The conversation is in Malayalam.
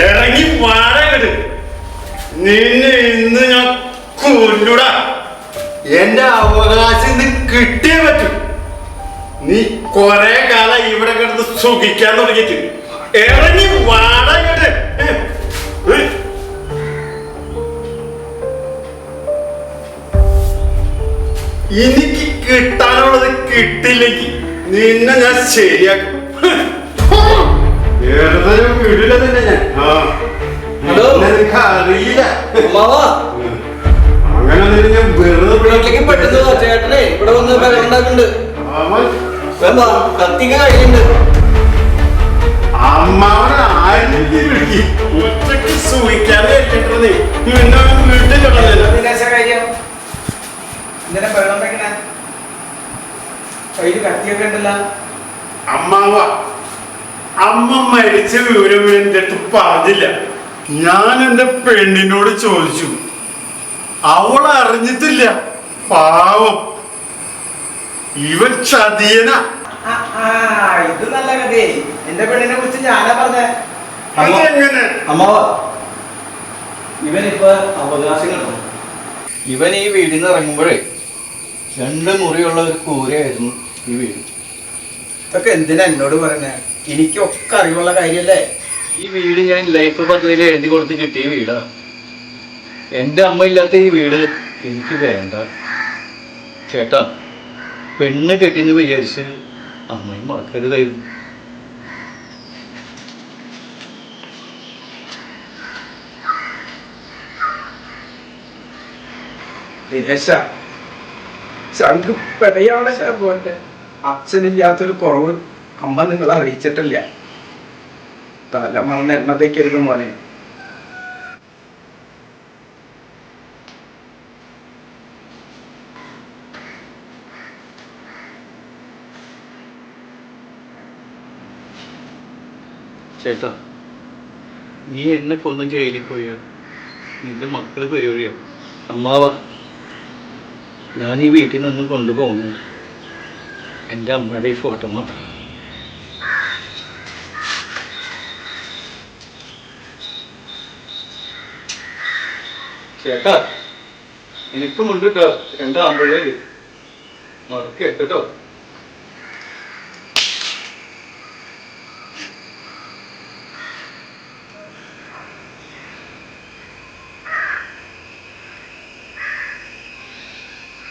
ഇറങ്ങി വാടകട് നിന്നെ ഇന്ന് ഞാൻ കൊല്ലുടാ എന്റെ അവകാശം നീ കിട്ടിയേ പറ്റൂ. നീ കൊറേ കാലം ഇവിടെ കിടന്ന് സുഖിക്കാൻ തുടങ്ങിയിട്ട്. ഇറങ്ങി വാടകട് എനിക്ക് കിട്ടാനുള്ളത് കിട്ടില്ലെങ്കിൽ നിന്നെ ഞാൻ ശരിയാക്കും. വെറുതെ വിടില്ല തന്നെ അറിയില്ല അങ്ങനെ ഞാൻ വെറുതെ പെട്ടെന്ന് ചേട്ടനെ. ഇവിടെ വന്ന് ഉണ്ടാക്കുന്നുണ്ട് കത്തിക്കാൻ കഴിയുന്നുണ്ട്. അമ്മാവനെ ആരെങ്കിലും ഇട്ടിട്ടേ നിന്നെ അവൻ വീട്ടിലുള്ളതല്ല കാര്യം? ഇന്നലെ വെള്ളം വെക്കണ? കയ്യിൽ കത്തിയൊക്കെ ഉണ്ടല്ലോ. അമ്മാവ. അമ്മ മരിച്ച വിവരം എന്റെ അടുത്ത് പറഞ്ഞില്ല. ഞാൻ എന്റെ പെണ്ണിനോട് ചോദിച്ചു. അവൾ അറിഞ്ഞിട്ടില്ല. പാവം. ഇവൻ ചതിയന. ആ, ആ, ഇത് നല്ല കഥയെ എന്റെ പെണ്ണിനെ കുറിച്ച് ഞാനാ പറഞ്ഞേ. അതെങ്ങനെ അമ്മാവാ ഇവനിപ്പോ അവകാശങ്ങളുണ്ട് ഇവൻ ഈ വീടിൽ നിന്ന് ഇറങ്ങുമ്പോഴേ രണ്ട് മുറിയുള്ള ഒരു കൂരയായിരുന്നു ഈ വീട്. ഇതൊക്കെ എന്തിനാ എന്നോട് പറഞ്ഞേ? എനിക്കൊക്കെ അറിവുള്ള കാര്യല്ലേ? ഈ വീട് ഞാൻ ലൈഫ് പദ്ധതിയിൽ എഴുതി കൊടുത്ത് കിട്ടിയ വീടാ. എന്റെ അമ്മ ഇല്ലാത്ത ഈ വീട് എനിക്ക് വേണ്ട. ചേട്ടാ പെണ്ണ് കെട്ടിന്ന് വിചാരിച്ച് അമ്മയും മറക്കരുതായിരുന്നു ദിനേശ പെടയാണ് പോലെ അച്ഛനില്ലാത്തൊരു കുറവ്. അമ്മ നിങ്ങളെ അറിയിച്ചിട്ടില്ല. തലമറന്ന് എണ്ണതയ്ക്കരുത് മോനെ. ചേട്ടാ നീ എന്നെ കൊന്നും ജയിലിൽ പോയോ. നിന്റെ മക്കൾ പേടിയോ അമ്മാവ ഞാൻ ഈ വീട്ടിൽ നിന്നും കൊണ്ടുപോകുന്നു എന്റെ അമ്മയുടെ ഈ ഫോട്ടോ മാത്രം. ചേട്ടാ എനിക്കുമുണ്ട് കേട്ടോ. രണ്ടാമ്പഴേ മറക്കെട്ടോ